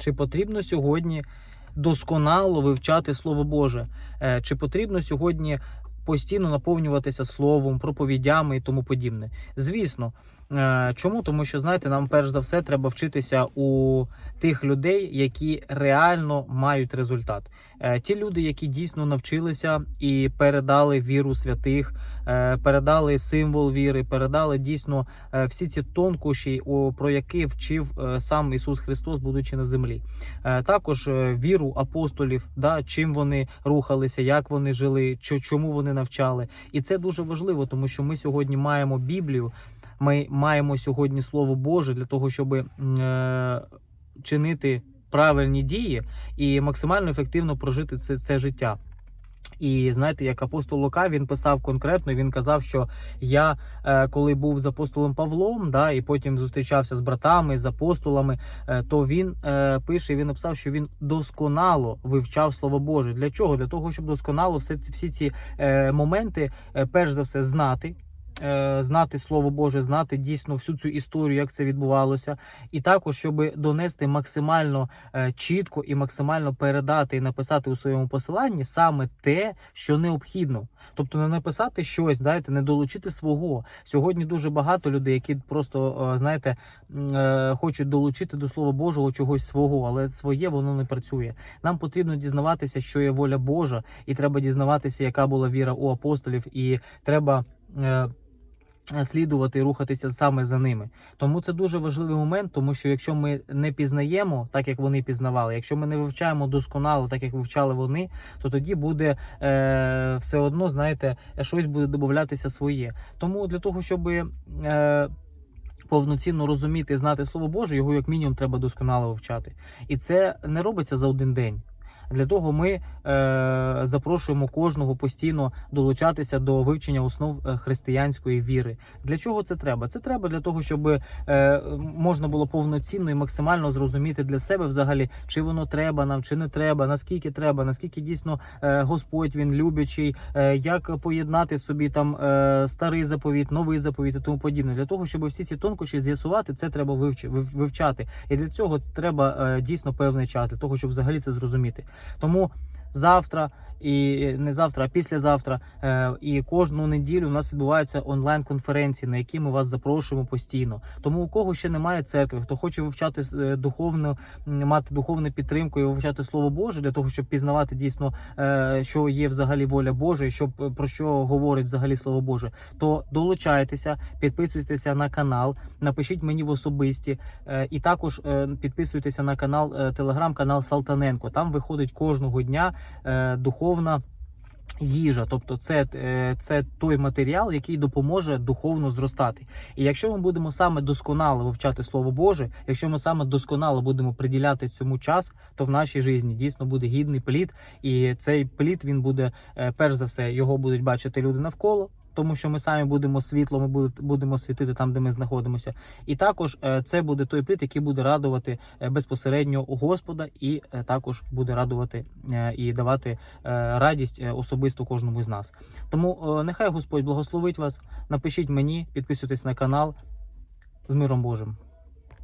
Чи потрібно сьогодні досконало вивчати Слово Боже? Е, Чи потрібно сьогодні постійно наповнюватися словом, проповідями і тому подібне? Звісно. Е, Чому? Тому що знаєте, нам перш за все треба вчитися у тих людей, які реально мають результат. Е, Ті люди, які дійсно навчилися і передали віру святих, е, передали символ віри, передали дійсно всі ці тонкощі, про які вчив сам Ісус Христос, будучи на землі. Також віру апостолів, да, чим вони рухалися, як вони жили, чому вони навчали. І це дуже важливо, тому що ми сьогодні маємо Біблію. Ми маємо сьогодні Слово Боже для того, щоб е, чинити правильні дії і максимально ефективно прожити це, це життя. І знаєте, як апостол Лука він писав конкретно. Він казав, що я, е, коли був з апостолом Павлом, да, і потім зустрічався з братами, з апостолами, е, то він е, пише, він написав, що він досконало вивчав слово Боже. Для чого? Для того, щоб досконало все ці всі ці моменти, перш за все, знати. Е, Знати слово Боже, знати дійсно всю цю історію, як це відбувалося, і також, щоб донести максимально е, чітко і максимально передати і написати у своєму посиланні саме те, що необхідно. Тобто не написати щось, знаєте, не долучити свого. Сьогодні дуже багато людей, які просто е, знаєте, хочуть долучити до слова Божого чогось свого, але своє воно не працює. Нам потрібно дізнаватися, що є воля Божа, і треба дізнаватися, яка була віра у апостолів, і треба. Е, Слідувати рухатися саме за ними, тому це дуже важливий момент, тому що якщо ми не пізнаємо так, як вони пізнавали, якщо ми не вивчаємо досконало, так як вивчали вони, то тоді буде е, все одно, знаєте, щось буде додатися своє. Тому для того, щоб е, повноцінно розуміти і знати слово Боже, його як мінімум треба досконало вивчати. І це не робиться за один день. Для того ми е, запрошуємо кожного постійно долучатися до вивчення основ е, християнської віри. Для чого це треба? Це треба для того, щоб е, можна було повноцінно і максимально зрозуміти для себе взагалі, чи воно треба нам, чи не треба, наскільки треба, наскільки дійсно е, Господь він любячий, е, як поєднати собі там е, старий заповіт, новий заповіт і тому подібне. Для того, щоб всі ці тонкощі з'ясувати, це треба вивчати. І для цього треба е, дійсно певний час, для того, щоб взагалі це зрозуміти. Тому завтра і не завтра, а післязавтра е, і кожну неділю у нас відбуваються онлайн-конференції, на які ми вас запрошуємо постійно. Тому у кого ще немає церкви, хто хоче вивчати е, духовну, мати духовну підтримку і вивчати слово Боже для того, щоб пізнавати дійсно, е, що є взагалі воля Божа, і щоб про що говорить взагалі слово Боже, то долучайтеся, підписуйтеся на канал, напишіть мені в особисті, і також підписуйтеся на канал, телеграм-канал Салтаненко. Там виходить кожного дня е, духовна. Їжа, тобто це, е, це той матеріал, який допоможе духовно зростати. І якщо ми будемо саме досконало вивчати Слово Боже, якщо ми саме досконало будемо приділяти цьому час, то в нашій житті дійсно буде гідний плід, і цей плід він буде е, перш за все, його будуть бачити люди навколо. Тому що ми самі будемо світло, ми будемо світити там, де ми знаходимося, і також е, це буде той плід, який буде радувати е, безпосередньо Господа, і е, також буде радувати і давати радість особисто кожному з нас. Тому нехай Господь благословить вас. Напишіть мені, підписуйтесь на канал з миром Божим.